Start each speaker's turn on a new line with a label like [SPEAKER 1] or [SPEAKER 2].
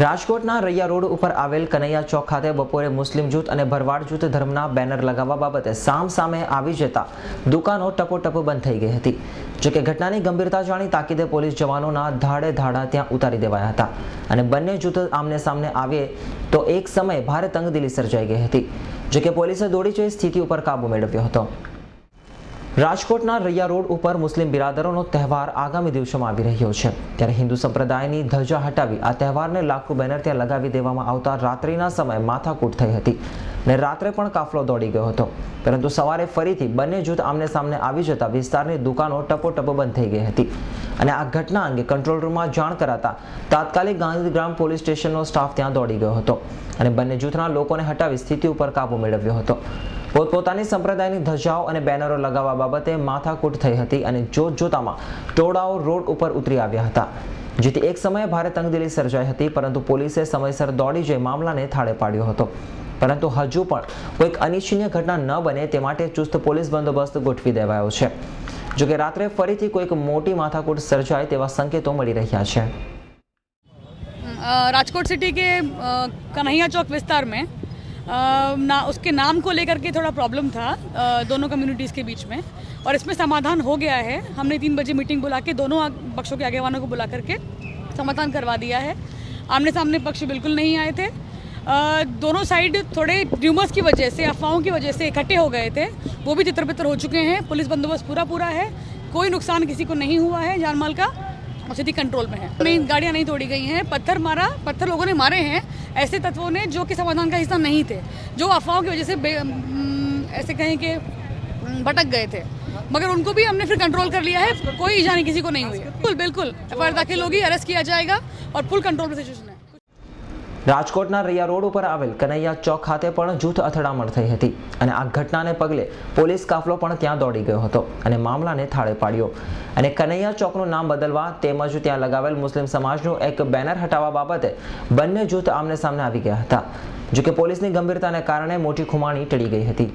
[SPEAKER 1] રાજકોટના રૈયા રોડ ઉપર આવેલ કનૈયા ચોક ખાતે બપોરે મુસ્લિમ જૂથ અને ભરવાડ જૂથ ધર્મના બેનર લગાવવા બાબતે સામ સામે આવી જતા દુકાનો ટપોટપ બંધ થઈ ગઈ હતી. જોકે ઘટનાની ગંભીરતા જાણી તાકીદે પોલીસ જવાનોના ધાડે ધાડા ત્યાં ઉતારી દેવાયા હતા. અને બંને જૂથ આમને સામને આવે તો એક સમયે ભારે તંગદિલી સર્જાઈ ગઈ હતી. જોકે પોલીસે દોડી જઈ સ્થિતિ ઉપર કાબુ મેળવ્યો હતો. રાજકોટના રૈયા રોડ ઉપર મુસ્લિમ બિરાદરોનો તહેવાર આગામી દિવસોમાં આવી રહ્યો છે. ત્યારે હિન્દુ સંપ્રદાયની ધજા હટાવી આ તહેવારને લાખો બેનર ત્યાં લગાવી દેવામાં આવતા રાત્રિના સમયે માથાકૂટ થઈ હતી. અને રાત્રે પણ કાફલો દોડી ગયો હતો. પરંતુ સવારે ફરીથી બંને જૂથ આમને સામને આવી જતા વિસ્તારની દુકાનો ટપોટપ બંધ થઈ ગઈ હતી. અને આ ઘટના અંગે કંટ્રોલ રૂમમાં જાણ કરાતા તાત્કાલિક ગાંધીગ્રામ પોલીસ સ્ટેશનનો સ્ટાફ ત્યાં દોડી ગયો હતો અને બંને જૂથના લોકોને હટાવી સ્થિતિ ઉપર કાબુ મેળવ્યો હતો. પોતપોતાની સંપ્રદાયની ધજાઓ અને બેનરો લગાવવા બાબતે માથાકૂટ થઈ હતી અને જોત જોતામાં ટોળાઓ રોડ ઉપર ઉતરી આવ્યા હતા. જેથી એક સમયે ભારે તંગદિલી સર્જાઈ હતી, પરંતુ પોલીસે સમયસર દોડી જઈ મામલાને થાળે પાડ્યો હતો. પરંતુ હજુ પણ કોઈક અનિચ્છનીય ઘટના ન બને તે માટે ચુસ્ત પોલીસ બંદોબસ્ત ગોઠવી દેવાયો છે જોકે રાત્રે ફરીથી કોઈક મોટી માથાકૂટ સર્જાય તેવા સંકેતો મળી રહ્યા છે
[SPEAKER 2] अ, राजकोट सिटी के अ, कन्हैया चौक विस्तार में अ, ना उसके नाम को लेकर के थोड़ा प्रॉब्लम था अ, दोनों कम्युनिटीज़ के बीच में और इसमें समाधान हो गया है हमने तीन बजे मीटिंग बुला के दोनों आग- पक्षों के आगेवानों को बुला करके समाधान करवा दिया है आमने सामने पक्ष बिल्कुल नहीं आए थे अ, दोनों साइड थोड़े र्यूमर्स की वजह से अफवाहों की वजह से इकट्ठे हो गए थे। वो भी तितर बितर हो चुके हैं। पुलिस बंदोबस्त पूरा पूरा है। कोई नुकसान किसी को नहीं हुआ है। जान माल का और स्थिति कंट्रोल में है। नहीं गाड़ियाँ नहीं तोड़ी गई हैं। पत्थर मारा पत्थर लोगों ने मारे हैं। ऐसे तत्वों ने जो कि समाधान का हिस्सा नहीं थे जो अफवाहों की वजह से ऐसे कहें कि भटक गए थे। मगर उनको भी हमने फिर कंट्रोल कर लिया है। कोई ईजा नहीं किसी को नहीं हुई। बिल्कुल बिल्कुल। एफ़ दाखिल होगी अरेस्ट किया जाएगा और फुल कंट्रोल में सिचुएशन है।
[SPEAKER 1] રાજકોટના રૈયા રોડ ઉપર આવેલ કનૈયા ચોક ખાતે પણ જૂથ અથડામણ થઈ હતી અને આ ઘટનાને પગલે પોલીસ કાફલો પણ ત્યાં દોડી ગયો હતો અને મામલાને થાળે પાડ્યો. અને કનૈયા ચોકનું નામ બદલવા તેમજ ત્યાં લગાવેલ મુસ્લિમ સમાજનું એક બેનર હટાવવા બાબતે બંને જૂથ આમને સામને આવી ગયા હતા, જોકે પોલીસની ગંભીરતાને કારણે મોટી ખુમાણી ટળી ગઈ હતી.